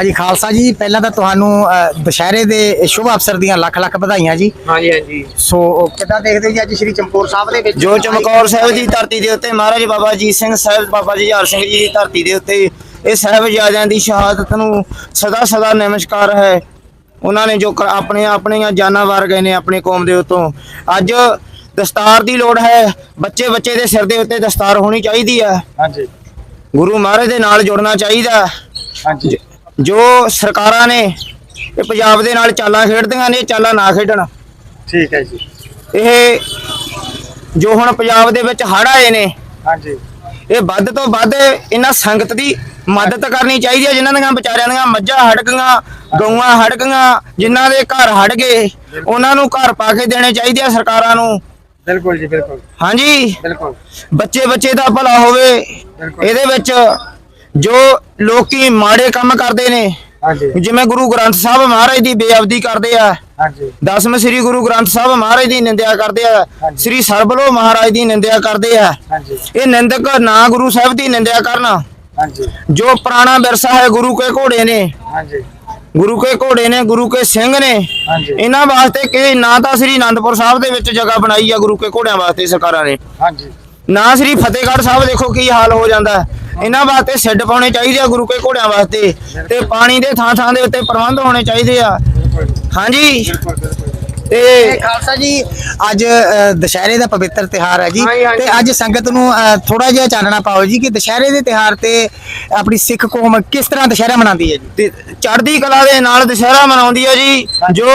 ਹਾਂਜੀ ਖਾਲਸਾ ਜੀ ਪਹਿਲਾਂ ਤਾਂ ਤੁਹਾਨੂੰ ਅ, ਦੁਸ਼ਹਿਰੇ ਦੇ ਸ਼ੁਭ ਅਵਸਰ ਦੀਆਂ ਲੱਖ ਲੱਖ ਵਧਾਈਆਂ ਜੀ। ਹਾਂਜੀ ਹਾਂਜੀ। ਸੋ ਕਿੱਦਾਂ ਦੇਖਦੇ ਹੋ ਜੀ ਅੱਜ ਸ਼੍ਰੀ ਚਮਕੌਰ ਸਾਹਿਬ ਦੇ ਵਿੱਚ? ਜੋ ਚਮਕੌਰ ਸਾਹਿਬ ਦੀ ਧਰਤੀ ਦੇ ਉੱਤੇ ਮਹਾਰਾਜ ਬਾਬਾ ਜੀਤ ਸਿੰਘ ਸਾਹਿਬ ਬਾਬਾ ਜੁਝਾਰ ਸਿੰਘ ਜੀ ਦੀ ਧਰਤੀ ਦੇ ਉੱਤੇ ਇਹ ਸਾਹਿਬਜ਼ਾਦਿਆਂ ਦੀ ਸ਼ਹਾਦਤ ਨੂੰ ਸਦਾ ਸਦਾ ਨਮਸਕਾਰ ਹੈ। ਉਹਨਾਂ ਨੇ ਜੋ ਆਪਣੇ ਆਪਣੀਆਂ ਜਾਨਾਂ ਵਾਰ ਗਏ ਨੇ ਆਪਣੀ ਕੌਮ ਦੇ ਉੱਤੋਂ। ਅੱਜ ਦਸਤਾਰ ਦੀ ਲੋੜ ਹੈ। ਬੱਚੇ ਬੱਚੇ ਦੇ ਸਿਰ ਦੇ ਉੱਤੇ ਦਸਤਾਰ ਹੋਣੀ ਚਾਹੀਦੀ ਹੈ। ਹਾਂਜੀ। ਗੁਰੂ ਮਹਾਰਾਜ ਦੇ ਨਾਲ ਜੁੜਨਾ ਚਾਹੀਦਾ। ਹਾਂਜੀ। ਜੋ ਸਰਕਾਰਾਂ ਨੇ ਇਹ ਪੰਜਾਬ ਦੇ ਨਾਲ ਚਾਲਾਂ ਖੇਡਦੀਆਂ ਨੇ ਚਾਲਾਂ ਨਾ ਖੇਡਣ। ਠੀਕ ਹੈ ਜੀ। ਇਹ ਜੋ ਹੁਣ ਪੰਜਾਬ ਦੇ ਵਿੱਚ ਹੜ੍ਹ ਆਏ ਨੇ ਹਾਂਜੀ। ਇਹ ਵੱਧ ਤੋਂ ਵੱਧ ਇਹਨਾਂ ਸੰਗਤ ਦੀ ਮਦਦ ਕਰਨੀ ਚਾਹੀਦੀ ਹੈ ਜਿਨ੍ਹਾਂ ਦੀਆਂ ਵਿਚਾਰਿਆਂ ਦੀਆਂ ਮੱਝਾਂ ਹੜ ਗਈਆਂ ਗਊਆਂ ਹੜ ਗਈਆਂ ਜਿਨ੍ਹਾਂ ਦੇ ਘਰ ਹੜ ਗਏ ਉਹਨਾਂ ਨੂੰ ਘਰ ਪਾ ਕੇ ਦੇਣੇ ਚਾਹੀਦੇ ਆ ਸਰਕਾਰਾਂ ਨੂੰ। ਬਿਲਕੁਲ ਜੀ ਬਿਲਕੁਲ। ਹਾਂਜੀ। ਬਿਲਕੁਲ। ਬੱਚੇ ਬੱਚੇ ਦਾ ਭਲਾ ਹੋਵੇ। ਇਹਦੇ ਵਿੱਚ ਜੋ ਲੋਕੀ ਮਾੜੇ ਕੰਮ ਕਰਦੇ ਨੇ ਹਾਂਜੀ। ਜਿਵੇਂ ਗੁਰੂ ਗ੍ਰੰਥ ਸਾਹਿਬ ਮਹਾਰਾਜ ਦੀ ਬੇਅਬਦੀ ਕਰਦੇ ਆ ਹਾਂਜੀ। ਦਸਵੇਂ ਸ੍ਰੀ ਗੁਰੂ ਗ੍ਰੰਥ ਸਾਹਿਬ ਮਹਾਰਾਜ ਦੀ ਨਿੰਦਿਆ ਕਰਦੇ ਆ। ਸ੍ਰੀ ਸਰਬਲੋ ਮਹਾਰਾਜ ਦੀ ਨਿੰਦਿਆ ਕਰਦੇ ਆ। ਹਾਂਜੀ। ਇਹ ਨਿੰਦਕ ਨਾ ਗੁਰੂ ਸਾਹਿਬ ਦੀ ਨਿੰਦਿਆ ਕਰਨ। ਹਾਂਜੀ। ਜੋ ਪੁਰਾਣਾ ਵਿਰਸਾ ਹੈ ਗੁਰੂ ਕੇ ਘੋੜੇ ਨੇ। ਹਾਂਜੀ। ਗੁਰੂ ਕੇ ਘੋੜੇ ਨੇ ਗੁਰੂ ਕੇ ਸਿੰਘ ਨੇ। ਹਾਂਜੀ। ਇਹਨਾਂ ਵਾਸਤੇ ਕਿ ਨਾ ਤਾਂ ਸ੍ਰੀ ਅਨੰਦਪੁਰ ਸਾਹਿਬ ਦੇ ਵਿੱਚ ਜਗ੍ਹਾ ਬਣਾਈ ਆ ਗੁਰੂ ਕੇ ਘੋੜਿਆਂ ਵਾਸਤੇ ਸਰਕਾਰਾਂ ਨੇ। ਹਾਂਜੀ। ਨਾ ਸ੍ਰੀ ਫਤਿਹਗੜ੍ਹ ਸਾਹਿਬ ਦੇਖੋ ਕੀ ਹਾਲ ਹੋ ਜਾਂਦਾ। ਹੈ। ਇਹਨਾਂ ਵਾਸਤੇ ਸਿੱਡ ਪਾਉਣੇ ਚਾਹੀਦੇ ਆ ਗੁਰੂ ਕੇ ਘੋੜਿਆਂ ਵਾਸਤੇ ਤੇ ਪਾਣੀ ਦੇ ਥਾਂ ਥਾਂ ਦੇ ਉੱਤੇ ਪ੍ਰਬੰਧ ਹੋਣੇ ਚਾਹੀਦੇ ਆ। ਹਾਂਜੀ? ਤੇ ਖਾਲਸਾ ਜੀ ਅੱਜ ਦੁਸ਼ਹਿਰੇ ਦਾ ਪਵਿੱਤਰ ਤਿਹਾਰ ਹੈ ਜੀ। ਤੇ ਅੱਜ ਸੰਗਤ ਨੂੰ ਥੋੜਾ ਜਿਹਾ ਚਾਨਣਾ ਪਾਓ ਜੀ ਕਿ ਦੁਸ਼ਹਿਰੇ ਦੇ ਤਿਹਾਰ ਤੇ ਆਪਣੀ ਸਿੱਖ ਕੌਮ ਕਿਸ ਤਰ੍ਹਾਂ ਦੁਸ਼ਹਿਰਾ ਮਨਾਉਂਦੀ ਹੈ ਜੀ? ਤੇ ਚੜ੍ਹਦੀ ਕਲਾ ਦੇ ਨਾਲ ਦੁਸ਼ਹਿਰਾ ਮਨਾਉਂਦੀ ਆ ਜੀ ਜੋ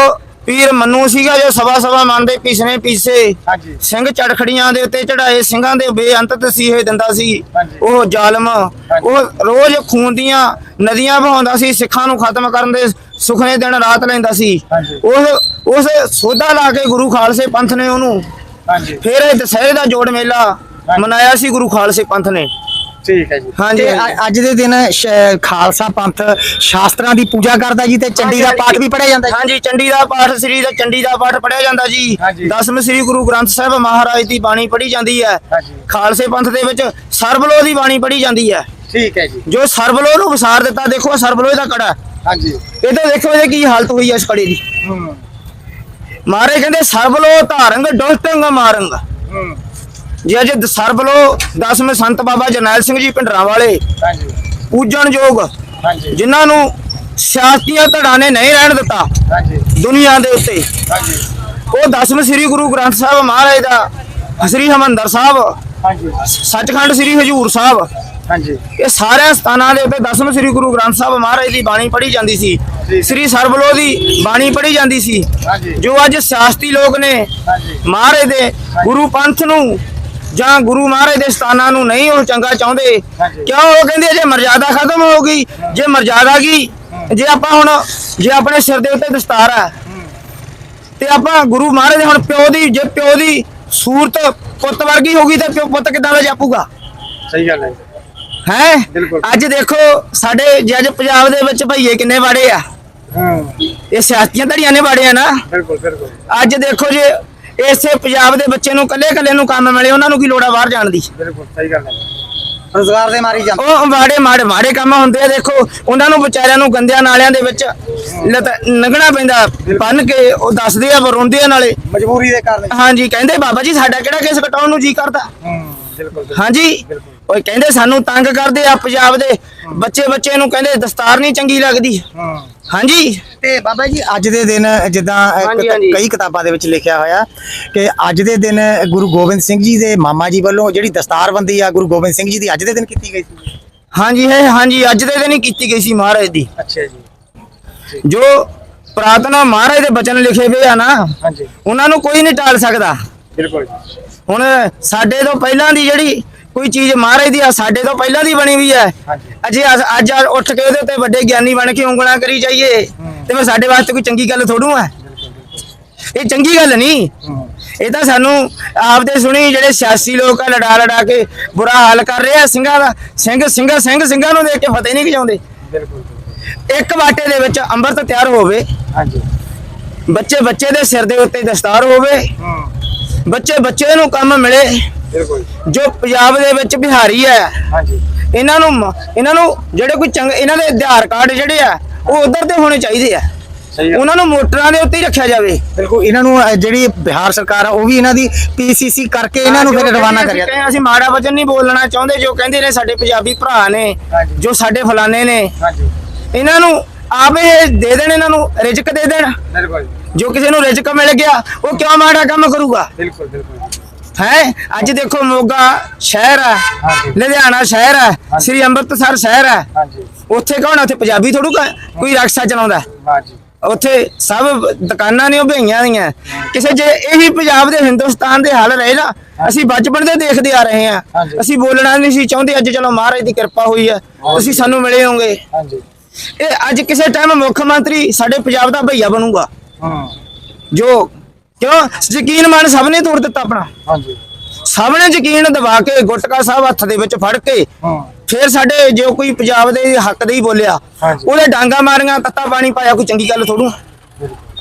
ਪੀਰ ਮੰਨੂ ਸੀਗਾ ਜੋ ਸਵਾ ਸਵਾ ਮੰਨਦੇ ਪਿਸਨੇ ਪੀਸੇ। ਹਾਂਜੀ। ਸਿੰਘ ਚੜਖੜੀਆਂ ਦੇ ਉੱਤੇ ਚੜਾਏ ਸਿੰਘਾਂ ਦੇ ਬੇਅੰਤ ਤਸੀਹੇ ਦਿੰਦਾ ਸੀ। ਉਹ ਜ਼ਾਲਮ ਉਹ ਰੋਜ਼ ਖੂਨ ਦੀਆਂ ਨਦੀਆਂ ਵਹਾਉਂਦਾ ਸੀ ਸਿੱਖਾਂ ਨੂੰ ਖਤਮ ਕਰਨ ਦੇ ਸੁਖਨੇ ਦਿਨ ਰਾਤ ਲੈਂਦਾ ਸੀ। ਹਾਂਜੀ। ਉਸ ਉਸ ਸੋਧਾ ਲਾ ਕੇ ਗੁਰੂ ਖਾਲਸੇ ਪੰਥ ਨੇ ਉਹਨੂੰ ਹਾਂਜੀ। ਫਿਰ ਇਹ ਦਸਹਿਰੇ ਦਾ ਜੋੜ ਮੇਲਾ ਮਨਾਇਆ ਸੀ ਗੁਰੂ ਖਾਲਸੇ ਪੰਥ ਨੇ। ਠੀਕ ਹੈ ਜੀ। ਹਾਂਜੀ, ਤੇ। ਅ- ਅੱਜ ਦੇ ਦਿਨ ਸ਼- ਖਾਲਸਾ ਪੰਥ ਸ਼ਾਸਤਰਾਂ ਦੀ ਪੂਜਾ ਕਰਦਾ ਜੀ ਤੇ ਚੰਡੀ ਦਾ ਪਾਠ ਵੀ ਪੜਿਆ ਜਾਂਦਾ ਜੀ। ਹਾਂਜੀ ਚੰਡੀ ਦਾ ਪਾਠ ਸ੍ਰੀ ਦਾ ਚੰਡੀ ਦਾ ਪਾਠ ਪੜਿਆ ਜਾਂਦਾ ਜੀ। ਹਾਂਜੀ। ਦਸਵੇਂ ਸ੍ਰੀ ਗੁਰੂ ਗ੍ਰੰਥ ਸਾਹਿਬ ਮਹਾਰਾਜ ਦੀ ਬਾਣੀ ਪੜ੍ਹੀ ਜਾਂਦੀ ਹੈ। ਹਾਂਜੀ। ਖਾਲਸੇ ਪੰਥ ਦੇ ਵਿੱਚ ਸਰਬਲੋ ਦੀ ਬਾਣੀ ਪੜ੍ਹੀ ਜਾਂਦੀ ਹੈ। ਠੀਕ ਹੈ ਜੀ। ਜੋ ਸਰਬਲੋ ਨੂੰ ਵਿਸਾਰ ਦਿੱਤਾ ਦੇਖੋ ਆਹ ਸਰਬਲੋ ਦਾ ਕੜਾ ਹਾਂਜੀ। ਇਹਦੇ ਦੇਖੋ ਇਹਦੇ ਕੀ ਹਾਲਤ ਹੋਈ ਹੈ ਇਸ ਕੜੇ ਦੀ। ਹੂੰ। ਮਾਰੇ ਕਹਿੰਦੇ ਸਰਬਲੋ ਧਾਰੰਗ ਦੁਸ਼ਟੰਗ ਮਾਰੰਗ। ਹੂੰ। ਜੇ ਅੱਜ ਸਰਬਲੋ ਦਸਵੇਂ ਸੰਤ ਬਾਬਾ ਜਰਨੈਲ ਸਿੰਘ ਜੀ ਪਿੰਡਰਾਂ ਵਾਲੇ ਹਾਂਜੀ ਪੂਜਣਯੋਗ ਹਾਂਜੀ। ਜਿਨ੍ਹਾਂ ਨੂੰ ਸਿਆਸਤੀਆਂ ਧੜਾਂ ਨੇ ਨਹੀਂ ਰਹਿਣ ਦਿੱਤਾ। ਹਾਂਜੀ। ਦੁਨੀਆ ਦੇ ਉੱਤੇ। ਹਾਂਜੀ। ਉਹ ਦਸਵੇਂ ਸ੍ਰੀ ਗੁਰੂ ਗ੍ਰੰਥ ਸਾਹਿਬ ਮਹਾਰਾਜ ਦਾ ਸ੍ਰੀ ਹਮੰਦਰ ਸਾਹਿਬ। ਹਾਂਜੀ। ਸੱਚਖੰਡ ਸ੍ਰੀ ਹਜੂਰ ਸਾਹਿਬ। ਹਾਂਜੀ। ਇਹ ਸਾਰੇ ਸਥਾਨਾਂ ਦੇ ਉੱਤੇ ਦਸਵੇਂ ਸ੍ਰੀ ਗੁਰੂ ਗ੍ਰੰਥ ਸਾਹਿਬ ਮਹਾਰਾਜ ਦੀ ਬਾਣੀ ਪੜ੍ਹੀ ਜਾਂਦੀ ਸੀ। ਸ੍ਰੀ ਸਰਬਲੋ ਦੀ ਬਾਣੀ ਪੜ੍ਹੀ ਜਾਂਦੀ ਸੀ। ਜੋ ਅੱਜ ਸਿਆਸਤੀ ਲੋਕ ਨੇ ਮਹਾਰਾਜ ਦੇ ਗੁਰੂ ਪੰਥ ਨੂੰ ਜਾਂ ਗੁਰੂ ਮਹਾਰਾਜ ਦੇ ਸਥਾਨਾਂ ਨੂੰ ਨਹੀਂ ਉਹ ਚੰਗਾ ਚਾਹੁੰਦੇ। ਕਿਉਂ? ਉਹ ਕਹਿੰਦੇ ਜੇ ਮਰਜ਼ਾਦਾ ਖਤਮ ਹੋ ਗਈ ਜੇ ਮਰਜ਼ਾਦਾ ਗਈ ਜੇ ਆਪਾਂ ਹੁਣ ਜੇ ਆਪਣੇ ਸਿਰ ਦੇ ਉੱਤੇ ਦਸਤਾਰ ਹੈ ਤੇ ਆਪਾਂ ਗੁਰੂ ਮਹਾਰਾਜ ਹੁਣ ਪਿਓ ਦੀ ਜੇ ਪਿਓ ਦੀ ਸੂਰਤ ਪੁੱਤ ਵਰਗੀ ਹੋਗੀ ਤਾਂ ਪਿਓ ਪੁੱਤ ਕਿੱਦਾਂ ਦਾ ਜਾਪੂਗਾ? ਸਹੀ ਗੱਲ ਹੈ ਹੈ। ਅੱਜ ਦੇਖੋ ਸਾਡੇ ਜੇ ਅੱਜ ਪੰਜਾਬ ਦੇ ਵਿੱਚ ਭਈਏ ਕਿੰਨੇ ਬਾੜੇ ਆ? ਹੂੰ। ਇਹ ਸਿਆਸਤੀਆਂ ਧੜੀਆਂ ਨੇ ਬਾੜੇ ਆ ਨਾ? ਬਿਲਕੁਲ ਬਿਲਕੁਲ। ਅੱਜ ਦੇਖੋ ਜੇ ਇਸੇ ਪੰਜਾਬ ਦੇ ਬੱਚੇ ਨੂੰ ਕੱਲੇ ਕੱਲੇ ਨੂੰ ਕੰਮ ਮਿਲੇ ਉਹਨਾਂ ਨੂੰ ਕੀ ਲੋੜ ਬਾਹਰ ਜਾਣ ਦੀ? ਬਿਲਕੁਲ ਸਹੀ ਗੱਲ ਹੈ ਰੋਜ਼ਗਾਰ ਦੇ ਮਾਰੀ ਜਾਂਦੇ। ਉਹ ਮਾੜੇ ਮਾੜੇ ਮਾੜੇ ਕੰਮ ਹੁੰਦੇ ਆ ਦੇਖੋ ਉਹਨਾਂ ਨੂੰ ਵਿਚਾਰਿਆਂ ਨੂੰ ਗੰਦਿਆਂ ਨਾਲਿਆਂ ਦੇ ਵਿੱਚ ਲੰਘਣਾ ਪੈਂਦਾ। ਬੰਨ ਕੇ ਉਹ ਦੱਸਦੇ ਆ ਰੋਂਦੇ ਆ ਨਾਲੇ। ਮਜਬੂਰੀ ਦੇ ਕਾਰਨ। ਹਾਂਜੀ ਕਹਿੰਦੇ ਬਾਬਾ ਜੀ ਸਾਡਾ ਕਿਹੜਾ ਕੇਸ ਕਟਾਉਣ ਨੂੰ ਜੀ ਕਰਦਾ? ਬਿਲਕੁਲ ਹਾਂਜੀ? ਉਹ ਕਹਿੰਦੇ ਸਾਨੂੰ ਤੰਗ ਕਰਦੇ ਆ ਪੰਜਾਬ ਦੇ। ਬੱਚੇ ਬੱਚੇ ਨੂੰ ਕਹਿੰਦੇ ਦਸਤਾਰ ਨਹੀਂ ਚੰਗੀ ਲੱਗਦੀ। ਹੂੰ। ਹਾਂਜੀ? ਤੇ ਬਾਬਾ ਜੀ ਅੱਜ ਦੇ ਦਿਨ ਜਿੱਦਾਂ। ਕਈ ਕਿਤਾਬਾਂ ਦੇ ਵਿੱਚ ਲਿਖਿਆ ਹੋਇਆ ਕਿ ਅੱਜ ਦੇ ਦਿਨ ਗੁਰੂ ਗੋਬਿੰਦ ਸਿੰਘ ਜੀ ਦੇ ਮਾਮਾ ਜੀ ਵੱਲੋਂ ਜਿਹੜੀ ਦਸਤਾਰਬੰਦੀ ਆ ਗੁਰੂ ਗੋਬਿੰਦ ਸਿੰਘ ਜੀ ਦੀ ਅੱਜ ਦੇ ਦਿਨ ਕੀਤੀ ਗਈ ਸੀ। ਹਾਂਜੀ ਹੈ ਹਾਂਜੀ ਅੱਜ ਦੇ ਦਿਨ ਹੀ ਕੀਤੀ ਗਈ ਸੀ ਮਹਾਰਾਜ ਦੀ। ਅੱਛਾ ਜੀ। ਜੋ ਪ੍ਰਾਰਥਨਾ ਮਹਾਰਾਜ ਦੇ ਬਚਨ ਲਿਖੇ ਹੋਏ ਆ ਨਾ ਹਾਂਜੀ। ਉਹਨਾਂ ਨੂੰ ਕੋਈ ਨਹੀਂ ਟਾਲ ਸਕਦਾ। ਬਿਲਕੁਲ ਹੁਣ ਸਾਡੇ ਤੋਂ ਪਹਿਲਾਂ ਦੀ ਜਿਹੜੀ ਕੋਈ ਚੀਜ਼ ਮਹਾਰਾਜ ਦੀ ਆ ਸਾਡੇ ਤੋਂ ਪਹਿਲਾਂ ਦੀ ਬਣੀ ਹੋਈ ਹੈ। ਅਜੇ ਅੱਜ ਉੱਠ ਕੇ ਉਹਦੇ ਉੱਤੇ ਵੱਡੇ ਗਿਆਨੀ ਬਣ ਕੇ ਉਂਗਲਾਂ ਕਰੀ ਜਾਈਏ ਤੇ ਮੈਂ ਸਾਡੇ ਵਾਸਤੇ ਕੋਈ ਚੰਗੀ ਗੱਲ ਥੋੜੂ ਹੈ। ਇਹ ਚੰਗੀ ਗੱਲ ਨਹੀਂ। ਇਹ ਤਾਂ ਸਾਨੂੰ ਆਪਦੇ ਸੁਣੀ ਜਿਹੜੇ ਸਿਆਸੀ ਲੋਕ ਆ ਲੜਾ ਲੜਾ ਕੇ ਬੁਰਾ ਹਾਲ ਕਰ ਰਹੇ ਆ ਸਿੰਘਾਂ ਦਾ ਸਿੰਘ ਸਿੰਘਾਂ ਸਿੰਘ ਸਿੰਘਾਂ ਨੂੰ ਦੇਖ ਕੇ ਫਤਿਹ ਨਹੀਂ ਜਾਉਂਦੇ ਬਿਲਕੁਲ। ਇੱਕ ਬਾਟੇ ਦੇ ਵਿੱਚ ਅੰਮ੍ਰਿਤ ਤਿਆਰ ਹੋਵੇ ਹਾਂਜੀ। ਬੱਚੇ ਬੱਚੇ ਦੇ ਸਿਰ ਦੇ ਉੱਤੇ ਦਸਤਾਰ ਹੋਵੇ ਹੂੰ। ਬੱਚੇ ਬੱਚੇ ਨੂੰ ਕੰਮ ਮਿਲੇ ਜੋ। ਪੰਜਾਬ ਦੇ ਵਿੱਚ ਬਿਹਾਰੀ ਹੈ ਹਾਂਜੀ। ਇਹਨਾਂ ਨੂੰ ਇਹਨਾਂ ਨੂੰ ਜਿਹੜੇ ਕੋਈ ਚੰਗ ਇਹਨਾਂ ਦੇ ਆਧਾਰ ਕਾਰਡ ਜਿਹੜੇ ਆ ਉਹ ਉਧਰ ਤੇ ਹੋਣੇ ਚਾਹੀਦੇ ਆ। ਉਹਨਾਂ ਨੂੰ ਮੋਟਰਾਂ ਦੇ ਉੱਤੇ ਹੀ ਰੱਖਿਆ ਜਾਵੇ। ਬਿਲਕੁਲ ਇਹਨਾਂ ਨੂੰ ਜਿਹੜੀ ਬਿਹਾਰ ਸਰਕਾਰ ਆ ਉਹ ਵੀ ਇਹਨਾਂ ਦੀ ਪੀਸੀਸੀ ਕਰਕੇ ਇਹਨਾਂ ਨੂੰ ਫਿਰ ਰਵਾਨਾ ਕਰਿਆ। ਅਸੀਂ- ਅਸੀਂ ਮਾੜਾ ਵਚਨ ਨਹੀਂ ਬੋਲਣਾ ਚਾਹੁੰਦੇ ਜੋ ਕਹਿੰਦੇ ਨੇ ਸਾਡੇ ਪੰਜਾਬੀ ਭਰਾ ਨੇ। ਜੋ ਸਾਡੇ ਫਲਾਣੇ ਨੇ। ਹਾਂਜੀ। ਇਹਨਾਂ ਨੂੰ ਆਪ ਇਹ ਦੇ ਦੇਣ ਇਹਨਾਂ ਨੂੰ ਰਿਜ਼ਕ ਦੇ ਦੇਣ। ਬਿਲਕੁਲ ਜੋ ਕਿਸੇ ਨੂੰ ਰਿਜ਼ਕ ਮਿਲ ਗਿਆ ਉਹ ਕਿਉਂ ਮਾੜਾ ਕੰਮ ਕਰੂਗਾ? ਬਿਲਕੁਲ ਬਿਲਕੁਲ। ਹੈ? ਅੱਜ ਦੇਖੋ ਮੋਗਾ ਸ਼ਹਿਰ ਹੈ। ਲੁਧਿਆਣਾ ਸ਼ਹਿਰ ਹੈ ਸ੍ਰੀ ਅੰਮ੍ਰਿਤਸਰ ਸ਼ਹਿਰ ਹੈ। ਉੱਥੇ ਕੌਣ ਆ? ਉੱਥੇ ਪੰਜਾਬੀ ਥੋੜੂ ਕੋਈ ਰਕਸ਼ਾ ਚਲਾਉਂਦਾ ਹਾਂਜੀ। ਉੱਥੇ ਸਭ ਦੁਕਾਨਾਂ ਨੇ ਉਹ ਭਈਆਂ ਦੀਆਂ। ਕਿਸੇ ਜੇ ਇਹੀ ਪੰਜਾਬ ਦੇ ਹਿੰਦੁਸਤਾਨ ਦੇ ਹਾਲ ਰਹੇ ਨਾ ਅਸੀਂ ਬਚਪਨ ਦੇ ਦੇਖਦੇ ਆ ਰਹੇ ਹਾਂ। ਹਾਂਜੀ। ਅਸੀਂ ਬੋਲਣਾ ਨਹੀਂ ਸੀ ਚਾਹੁੰਦੇ ਅੱਜ ਚਲੋ ਮਹਾਰਾਜ ਦੀ ਕਿਰਪਾ ਹੋਈ ਹੈ ਤੁਸੀਂ ਸਾਨੂੰ ਮਿਲੇ ਹੋਗੇ ਇਹ ਅੱਜ ਕਿਸੇ ਟਾਈਮ ਮੁੱਖ ਮੰਤਰੀ ਸਾਡੇ ਪੰਜਾਬ ਦਾ ਭਈਆ ਬਣੂਗਾ। ਜੋ ਕਿਉਂ? ਯਕੀਨ ਮਨ ਸਭ ਨੇ ਤੋੜ ਦਿੱਤਾ ਆਪਣਾ। ਹਾਂਜੀ। ਸਭ ਨੇ ਯਕੀਨ ਦਬਾ ਕੇ ਗੁਟਕਾ ਸਾਹਿਬ ਹੱਥ ਦੇ ਵਿੱਚ ਫੜ ਕੇ ਹਾਂ। ਫਿਰ ਸਾਡੇ ਜੋ ਕੋਈ ਪੰਜਾਬ ਦੇ ਹੱਕ ਦੇ ਹੀ ਬੋਲਿਆ। ਉਹਦੇ ਡਾਂਗਾ ਮਾਰੀਆਂ ਤੱਤਾ ਪਾਣੀ ਪਾਇਆ ਕੋਈ ਚੰਗੀ ਗੱਲ ਥੋੜੂ?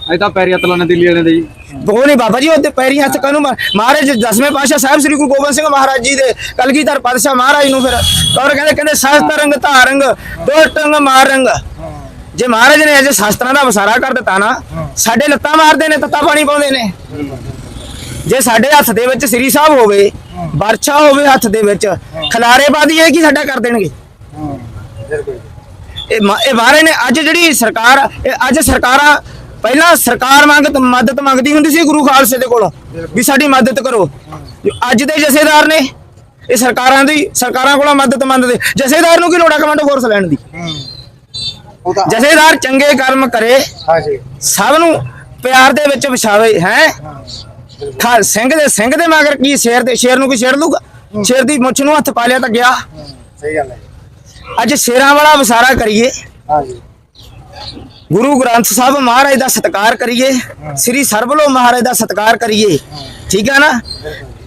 ਅਜੇ ਤਾਂ ਪੈਰੀ ਹੱਥ ਲਾਉਣੇ ਦਿੱਲੀ ਵਾਲਿਆਂ ਦੇ ਜੀ। ਉਹ ਨਹੀਂ ਬਾਬਾ ਜੀ ਉਹਦੇ ਪੈਰੀ ਹੱਥ ਕਾਨੂੰ ਮਹਾਰਾਜ ਦਸਵੇਂ ਪਾਤਸ਼ਾਹ ਸਾਹਿਬ ਸ੍ਰੀ ਗੁਰੂ ਗੋਬਿੰਦ ਸਿੰਘ ਮਹਾਰਾਜ ਜੀ ਦੇ ਕਲਗੀਧਰ ਪਾਤਸ਼ਾਹ ਮਹਾਰਾਜ ਨੂੰ ਫਿਰ ਔਰ ਕਹਿੰਦੇ ਕਹਿੰਦੇ ਸਸਤ ਰੰਗ ਧਾਰੰਗ ਦੋ ਟੰਗ ਮਾਰ ਰੰਗ ਜੇ ਮਹਾਰਾਜ ਨੇ ਅਜੇ ਸ਼ਾਸਤਰਾਂ ਦਾ ਵਸਾਰਾ ਕਰ ਦਿੱਤਾ ਨਾ ਸਾਡੇ ਲੱਤਾਂ ਮਾਰਦੇ ਨੇ ਤੱਤਾ ਪਾਣੀ ਪਾਉਂਦੇ ਨੇ। ਜੇ ਸਾਡੇ ਹੱਥ ਦੇ ਵਿੱਚ ਸ੍ਰੀ ਸਾਹਿਬ ਹੋਵੇ ਵਰਛਾ ਹੋਵੇ ਹੱਥ ਦੇ ਵਿੱਚ ਖਲਾਰੇ ਬਾਦੀ ਇਹ ਕੀ ਸਾਡਾ ਕਰ ਦੇਣਗੇ? ਇਹ ਇਹ ਮਹਾਰਾਜ ਨੇ ਅੱਜ ਜਿਹੜੀ ਸਰਕਾਰ ਅੱਜ ਸਰਕਾਰਾਂ ਪਹਿਲਾਂ ਸਰਕਾਰ ਮੰਗ ਮਦਦ ਮੰਗਦੀ ਹੁੰਦੀ ਸੀ ਗੁਰੂ ਖਾਲਸੇ ਦੇ ਕੋਲੋਂ ਵੀ ਸਾਡੀ ਮਦਦ ਕਰੋ। ਅੱਜ ਦੇ ਜਥੇਦਾਰ ਨੇ ਇਹ ਸਰਕਾਰਾਂ ਦੀ ਸਰਕਾਰਾਂ ਕੋਲੋਂ ਮਦਦ ਮੰਗਦੇ। ਜਥੇਦਾਰ ਨੂੰ ਕੀ ਲੋੜ ਕਮਾਂਡੋ ਫੋਰਸ ਲੈਣ ਦੀ? ਜਥੇਦਾਰ ਚੰਗੇ ਕਰਮ ਕਰੇ। ਹਾਂਜੀ। ਸਭ ਨੂੰ ਪਿਆਰ ਦੇ ਵਿੱਚ ਵਿਛਾਵੇ ਹੈ? ਖਾ ਸਿੰਘ ਦੇ ਸਿੰਘ ਦੇ ਮਗਰ ਕੀ ਸ਼ੇਰ ਦੇ ਸ਼ੇਰ ਨੂੰ ਕੀ ਛੇੜ ਲੂਗਾ ਸ਼ੇਰ ਦੀ ਮੁੱਛ ਨੂੰ ਹੱਥ ਪਾ ਲਿਆ ਤਾਂ ਗਿਆ। ਸਹੀ ਗੱਲ ਹੈ। ਅੱਜ ਸ਼ੇਰਾਂ ਵਾਲਾ ਵਸਾਰਾ ਕਰੀਏ। ਹਾਂਜੀ। ਗੁਰੂ ਗ੍ਰੰਥ ਸਾਹਿਬ ਮਹਾਰਾਜ ਦਾ ਸਤਿਕਾਰ ਕਰੀਏ। ਸ੍ਰੀ ਸਰਬਲੋ ਮਹਾਰਾਜ ਦਾ ਸਤਿਕਾਰ ਕਰੀਏ। ਠੀਕ ਹੈ ਨਾ?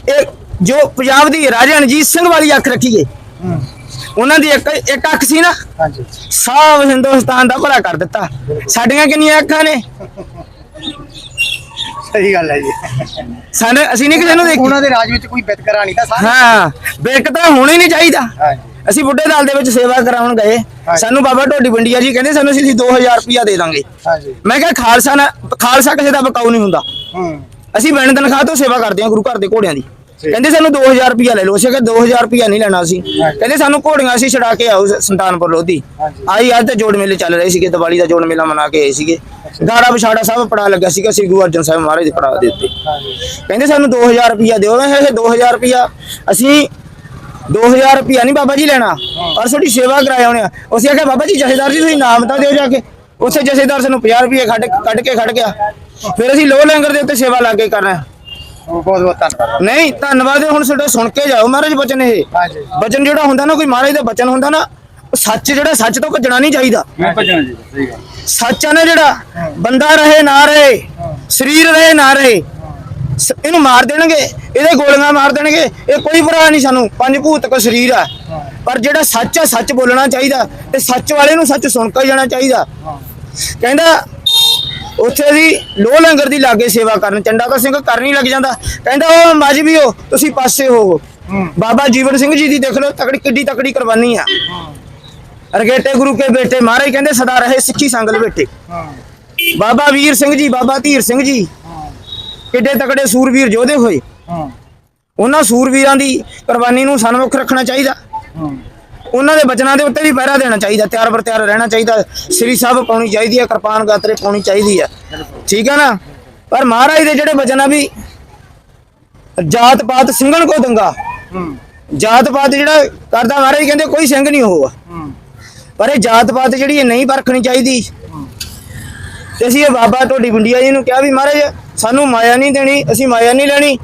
ਇਹ ਜੋ ਪੰਜਾਬ ਦੀ ਰਾਜਾ ਰਣਜੀਤ ਸਿੰਘ ਵਾਲੀ ਅੱਖ ਰੱਖੀਏ। ਉਹਨਾਂ ਦੀ ਇੱਕ ਇੱਕ ਅੱਖ ਸੀ ਨਾ ਹਾਂਜੀ। ਸਭ ਹਿੰਦੁਸਤਾਨ ਦਾ ਭਲਾ ਕਰ ਦਿੱਤਾ। ਸਾਡੀਆਂ ਕਿੰਨੀਆਂ ਅੱਖਾਂ ਨੇ? ਸਹੀ ਗੱਲ ਹੈ ਜੀ। ਸਾਡੇ ਅਸੀਂ ਨਹੀਂ ਕਿਸੇ ਨੂੰ ਦੇਖੀ। ਉਹਨਾਂ ਦੇ ਰਾਜ ਵਿੱਚ ਕੋਈ ਬਿਤਕਰਾ ਨਹੀਂ ਤਾਂ ਸਾਰੇ ਹਾਂ ਬੇਕ ਤਾਂ ਹੋਣਾ ਹੀ ਨਹੀਂ ਚਾਹੀਦਾ। ਹਾਂਜੀ। ਅਸੀਂ ਬੁੱਢੇ ਦਲ ਦੇ ਵਿੱਚ ਸੇਵਾ ਕਰਾਉਣ ਗਏ। ਸਾਨੂੰ ਬਾਬਾ ਢੋਡੀ ਬੰਡੀਆ ਜੀ ਕਹਿੰਦੇ ਸਾਨੂੰ ਅਸੀਂ 2000 ਰੁਪਇਆ ਦੇ ਦਾਂਗੇ। ਹਾਂਜੀ। ਮੈਂ ਕਿਹਾ ਖਾਲਸਾ ਨਾ ਖਾਲਸਾ ਕਿਸੇ ਦਾ ਬਕਾਊ ਨਹੀਂ ਹੁੰਦਾ। ਹੂੰ। ਅਸੀਂ ਬਿਨ ਤਨਖਾਹ ਤੋਂ ਸੇਵਾ ਕਰਦੇ ਹਾਂ ਗੁਰੂ ਘਰ ਦੇ ਘੋੜਿਆਂ ਦੀ। ਕਹਿੰਦੇ ਸਾਨੂੰ 2000 ਰੁਪਇਆ ਲੈ ਲਓ। ਅਸੀਂ ਕਿਹਾ 2000 ਰੁਪਇਆ ਨਹੀਂ ਲੈਣਾ ਅਸੀਂ। ਕਹਿੰਦੇ ਸਾਨੂੰ ਘੋੜੀਆਂ ਅਸੀਂ ਛਡਾ ਕੇ ਆਓ ਸੰਤਾਨਪੁਰ ਲੋਧੀ। ਆਈ ਅੱਜ ਤੇ ਜੋੜ ਮੇਲੇ ਚੱਲ ਰਹੇ ਸੀਗੇ ਦੀਵਾਲੀ ਦਾ ਜੋੜ ਮੇਲਾ ਮਨਾ ਕੇ ਆਏ ਸੀਗੇ। ਗਾੜਾ ਵਿਛਾੜਾ ਸਾਹਿਬ ਪੜਾ ਲੱਗਾ ਸੀਗਾ ਸ੍ਰੀ ਗੁਰੂ ਅਰਜਨ ਸਾਹਿਬ ਮਹਾਰਾਜ ਦੇ ਪੜਾ ਦੇ ਉੱਤੇ ਕਹਿੰਦੇ ਸਾਨੂੰ 2000 ਰੁਪਇਆ ਦਿਓ। ਮੈਂ ਇਹ 2000 ਰੁਪਇਆ ਅਸੀਂ 2000 ਰੁਪਇਆ ਨਹੀਂ ਬਾਬਾ ਜੀ ਲੈਣਾ। ਪਰ ਤੁਹਾਡੀ ਸੇਵਾ ਕਰਾਏ ਆਉਣੇ ਆ। ਅਸੀਂ ਆਖਿਆ ਬਾਬਾ ਜੀ ਜਥੇਦਾਰ ਜੀ ਤੁਸੀਂ ਨਾਮ ਤਾਂ ਦਿਓ ਜਾ ਕੇ। ਉੱਥੇ ਜਥੇਦਾਰ ਸਾਨੂੰ 50 ਰੁਪਏ ਕੱਢ ਕੱਢ ਕੇ ਖੜ ਗਿਆ। ਫਿਰ ਅਸੀਂ ਲੋ ਲੰਗਰ ਦੇ ਉੱਤੇ ਸੇਵਾ ਲਾ ਕੇ ਕਰਨਾ। ਬਹੁਤ ਬਹੁਤ ਧੰਨਵਾਦ। ਨਹੀਂ ਧੰਨਵਾਦ ਹੁਣ ਤੁਹਾਡੇ ਸੁਣ ਕੇ ਜਾਓ ਮਹਾਰਾਜ ਬਚਨ ਇਹ। ਹਾਂਜੀ। ਬਚਨ ਜਿਹੜਾ ਹੁੰਦਾ ਨਾ ਕੋਈ ਮਹਾਰਾਜ ਦਾ ਬਚਨ ਹੁੰਦਾ ਨਾ ਉਹ ਸੱਚ ਜਿਹੜਾ ਸੱਚ ਤੋਂ ਭੱਜਣਾ ਨਹੀਂ ਚਾਹੀਦਾ। ਮੈਂ ਭੱਜਣਾ ਜੀ ਸਹੀ ਗੱਲ। ਸੱਚ ਆ ਨਾ ਜਿਹੜਾ ਬੰਦਾ ਰਹੇ ਨਾ ਰਹੇ ਸਰੀਰ ਰਹੇ ਨਾ ਰਹੇ ਸ- ਇਹਨੂੰ ਮਾਰ ਦੇਣਗੇ ਇਹਦੇ ਗੋਲੀਆਂ ਮਾਰ ਦੇਣਗੇ ਇਹ ਕੋਈ ਬੁਰਾ ਨਹੀਂ ਸਾਨੂੰ ਪੰਜ ਭੂਤ ਕੋ ਸਰੀਰ ਆ। ਪਰ ਜਿਹੜਾ ਸੱਚ ਆ ਸੱਚ ਬੋਲਣਾ ਚਾਹੀਦਾ ਤੇ ਸੱਚ ਵਾਲੇ ਨੂੰ ਸੱਚ ਸੁਣ ਕੇ ਜਾਣਾ ਚਾਹੀਦਾ। ਕਹਿੰਦਾ ਉੱਥੇ ਅਸੀਂ ਲੋਹ ਲੰਗਰ ਦੀ ਲਾਗੇ ਸੇਵਾ ਕਰਨ ਚੰਡਾ ਦਾ ਸਿੰਘ ਕਰਨ ਹੀ ਲੱਗ ਜਾਂਦਾ। ਕਹਿੰਦਾ ਉਹ ਮਜਬੀਓ ਤੁਸੀਂ ਪਾਸੇ ਹੋ। ਬਾਬਾ ਜੀਵਨ ਸਿੰਘ ਜੀ ਦੀ ਦੇਖ ਲਓ ਤਕੜੀ ਕਿੱਡੀ ਤਕੜੀ ਕੁਰਬਾਨੀ ਆ। ਰਗੇਟੇ ਗੁਰੂ ਕੇ ਬੇਟੇ ਮਹਾਰਾਜ ਕਹਿੰਦੇ ਸਦਾ ਰਹੇ ਸਿੱਖੀ ਸੰਗਲ ਬੇਟੇ ਬਾਬਾ ਵੀਰ ਸਿੰਘ ਜੀ ਬਾਬਾ ਧੀਰ ਸਿੰਘ ਜੀ ਕਿੱਡੇ ਤਕੜੇ ਸੂਰਵੀਰ ਯੋਧੇ ਹੋਏ। ਉਹਨਾਂ ਸੂਰਵੀਰਾਂ ਦੀ ਕੁਰਬਾਨੀ ਨੂੰ ਸਨਮੁਖ ਰੱਖਣਾ ਚਾਹੀਦਾ। ਉਹਨਾਂ ਦੇ ਬਚਨਾਂ ਦੇ ਉੱਤੇ ਵੀ ਪਹਿਰਾ ਦੇਣਾ ਚਾਹੀਦਾ ਤਿਆਰ ਬਰ ਤਿਆਰ ਰਹਿਣਾ ਚਾਹੀਦਾ। ਸ੍ਰੀ ਸਾਹਿਬ ਪਾਉਣੀ ਚਾਹੀਦੀ ਹੈ ਕਿਰਪਾਨ ਗਾਤਰੇ ਪਾਉਣੀ ਚਾਹੀਦੀ ਹੈ ਠੀਕ ਹੈ ਨਾ? ਪਰ ਮਹਾਰਾਜ ਦੇ ਜਿਹੜੇ ਬਚਨ ਆ ਵੀ ਜਾਤ ਪਾਤ ਸਿੰਘਣ ਕੋ ਦੰਗਾ। ਜਾਤ ਪਾਤ ਜਿਹੜਾ ਕਰਦਾ ਮਹਾਰਾਜ ਕਹਿੰਦੇ ਕੋਈ ਸਿੰਘ ਨਹੀਂ ਹੋਊਗਾ ਪਰ ਇਹ ਜਾਤ ਪਾਤ ਜਿਹੜੀ ਇਹ ਨਹੀਂ ਪਰਖਣੀ ਚਾਹੀਦੀ। ਤੇ ਅਸੀਂ ਇਹ ਬਾਬਾ ਢੋਡੀ ਗੁੰਡੀਆ ਜੀ ਨੂੰ ਕਿਹਾ ਵੀ ਮਹਾਰਾਜ ਸਾਨੂੰ ਮਾਇਆ ਨਹੀਂ ਦੇਣੀ ਅਸੀਂ ਮਾਇਆ ਨਹੀਂ ਲੈਣੀ।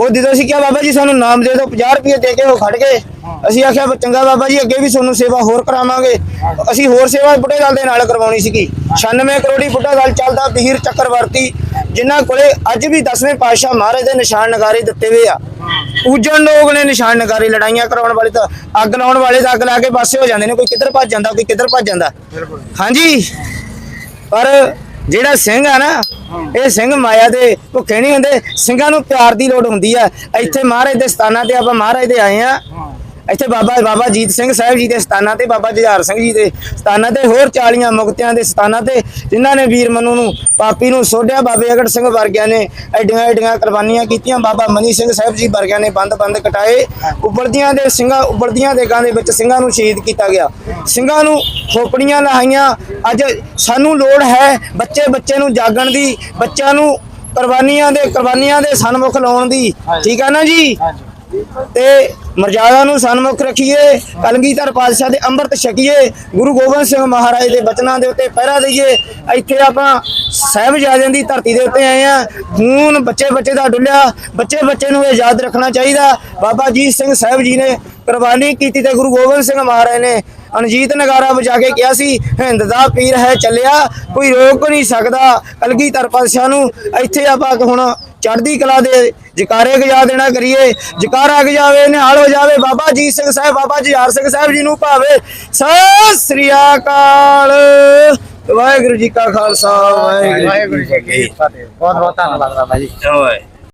ਉਹ ਜਦੋਂ ਅਸੀਂ ਕਿਹਾ ਬਾਬਾ ਜੀ ਸਾਨੂੰ ਨਾਮ ਦੇ ਦਿਓ 50 ਰੁਪਏ ਦੇ ਕੇ ਉਹ ਖੜ ਗਏ। ਅਸੀਂ ਆਖਿਆ ਚੰਗਾ ਬਾਬਾ ਜੀ, ਅੱਗੇ ਵੀ ਤੁਹਾਨੂੰ ਸੇਵਾ ਹੋਰ ਕਰਾਵਾਂਗੇ। ਅਸੀਂ ਹੋਰ ਸੇਵਾ ਬੁੱਢੇ ਦਲ ਦੇ ਨਾਲ ਕਰਵਾਉਣੀ ਸੀਗੀ। 96 ਕਰੋੜੀ ਬੁੱਢਾ ਦਲ ਚੱਲਦਾ, ਤੀਰ ਚੱਕਰਵਰਤੀ, ਜਿਨ੍ਹਾਂ ਕੋਲੇ ਅੱਜ ਵੀ 10ਵੇਂ ਪਾਤਸ਼ਾਹ ਮਹਾਰਾਜ ਦੇ ਨਿਸ਼ਾਨ ਨਗਾਰੇ ਦਿੱਤੇ ਹੋਏ ਆ। ਪੂਜਣ ਲੋਕ ਨੇ ਨਿਸ਼ਾਨ ਨਗਾਰੇ, ਲੜਾਈਆਂ ਕਰਾਉਣ ਵਾਲੇ ਤਾਂ ਅੱਗ ਲਾਉਣ ਵਾਲੇ ਤਾਂ ਅੱਗ ਲਾ ਕੇ ਪਾਸੇ ਹੋ ਜਾਂਦੇ ਨੇ, ਕੋਈ ਕਿੱਧਰ ਭੱਜ ਜਾਂਦਾ, ਕੋਈ ਕਿੱਧਰ ਭੱਜ ਜਾਂਦਾ। ਹਾਂਜੀ। ਪਰ ਜਿਹੜਾ ਸਿੰਘ ਆ ਨਾ, ਇਹ ਸਿੰਘ ਮਾਇਆ ਦੇ ਭੁੱਖੇ ਨਹੀਂ ਹੁੰਦੇ, ਸਿੰਘਾਂ ਨੂੰ ਪਿਆਰ ਦੀ ਲੋੜ ਹੁੰਦੀ ਆ। ਇੱਥੇ ਮਹਾਰਾਜ ਦੇ ਸਥਾਨਾਂ ਤੇ ਆਪਾਂ ਮਹਾਰਾਜ ਦੇ ਆਏ ਆ। ਇੱਥੇ ਬਾਬਾ ਬਾਬਾ ਜੀਤ ਸਿੰਘ ਸਾਹਿਬ ਜੀ ਦੇ ਸਥਾਨਾਂ ਤੇ ਬਾਬਾ ਜੁਝਾਰ ਸਿੰਘ ਜੀ ਦੇ ਸਥਾਨਾਂ ਤੇ ਹੋਰ 40 ਮੁਕਤਿਆਂ ਦੇ ਸਥਾਨਾਂ ਤੇ ਜਿਨ੍ਹਾਂ ਨੇ ਵੀਰ ਮਨੂ ਨੂੰ ਪਾਪੀ ਨੂੰ ਸੋਢਿਆ। ਬਾਬੇ ਅਗੜ ਸਿੰਘ ਵਰਗਿਆਂ ਨੇ ਐਡੀਆਂ ਐਡੀਆਂ ਕੁਰਬਾਨੀਆਂ ਕੀਤੀਆਂ। ਬਾਬਾ ਮਨੀ ਸਿੰਘ ਸਾਹਿਬ ਜੀ ਵਰਗਿਆਂ ਨੇ ਬੰਦ ਬੰਦ ਕਟਾਏ। ਉਬਲਦੀਆਂ ਦੇ ਸਿੰਘਾਂ ਉਬਲਦੀਆਂ ਦੇ ਗਾਂ ਦੇ ਵਿੱਚ ਸਿੰਘਾਂ ਨੂੰ ਸ਼ਹੀਦ ਕੀਤਾ ਗਿਆ। ਸਿੰਘਾਂ ਨੂੰ ਖੋਪੜੀਆਂ ਲਹਾਈਆਂ ਅੱਜ ਸਾਨੂੰ ਲੋੜ ਹੈ ਬੱਚੇ ਬੱਚੇ ਨੂੰ ਜਾਗਣ ਦੀ ਬੱਚਿਆਂ ਨੂੰ ਕੁਰਬਾਨੀਆਂ ਦੇ ਕੁਰਬਾਨੀਆਂ ਦੇ ਸਨਮੁਖ ਲਾਉਣ ਦੀ। ਠੀਕ ਹੈ ਨਾ ਜੀ? ਤੇ ਮਰਜ਼ਾਦਾ ਨੂੰ ਸਨਮੁਖ ਰੱਖੀਏ, ਕਲਗੀਧਰ ਪਾਤਸ਼ਾਹ ਦੇ ਅੰਮ੍ਰਿਤ ਛਕੀਏ, ਗੁਰੂ ਗੋਬਿੰਦ ਸਿੰਘ ਮਹਾਰਾਜ ਦੇ ਬਚਨਾਂ ਦੇ ਉੱਤੇ ਪਹਿਰਾ ਦਈਏ। ਇੱਥੇ ਆਪਾਂ ਸਾਹਿਬਜ਼ਾਦਿਆਂ ਦੀ ਧਰਤੀ ਦੇ ਉੱਤੇ ਆਏ ਆ ਖੂਨ ਬੱਚੇ ਬੱਚੇ ਦਾ ਡੁੱਲਿਆ। ਬੱਚੇ ਬੱਚੇ ਨੂੰ ਇਹ ਯਾਦ ਰੱਖਣਾ ਚਾਹੀਦਾ। ਬਾਬਾ ਜੀਤ ਸਿੰਘ ਸਾਹਿਬ ਜੀ ਨੇ ਕੁਰਬਾਨੀ ਕੀਤੀ ਤੇ ਗੁਰੂ ਗੋਬਿੰਦ ਸਿੰਘ ਮਹਾਰਾਜ ਨੇ ਅਨਜੀਤ ਨਗਾਰਾ ਵਜਾ ਕੇ ਕਿਹਾ ਸੀ, ਹਿੰਦ ਦਾ ਪੀਰ ਹੈ ਚੱਲਿਆ, ਕੋਈ ਰੋਕ ਨਹੀਂ ਸਕਦਾ ਕਲਗੀਧਰ ਪਾਤਸ਼ਾਹ ਨੂੰ। ਇੱਥੇ ਆਪਾਂ ਹੁਣ ਚੜ੍ਹਦੀ ਕਲਾ ਦੇ ਜਕਾਰੇ ਗਜਾ ਦੇਣਾ ਕਰੀਏ ਜਕਾਰਾ ਗਜਾਵੇ ਨਿਹਾਲ ਹੋ ਜਾਵੇ ਬਾਬਾ ਜੀਤ ਸਿੰਘ ਸਾਹਿਬ ਬਾਬਾ ਜੁਝਾਰ ਸਿੰਘ ਸਾਹਿਬ ਜੀ ਨੂੰ ਭਾਵੇ। ਸਤਿ ਸ੍ਰੀ ਅਕਾਲ। ਵਾਹਿਗੁਰੂ ਜੀ ਕਾ ਖਾਲਸਾ ਵਾਹਿਗੁਰੂ ਜੀ ਕੀ ਫਤਿਹ। ਬਹੁਤ ਬਹੁਤ ਧੰਨਵਾਦ ਬਾਬਾ ਜੀ। ਓਏ।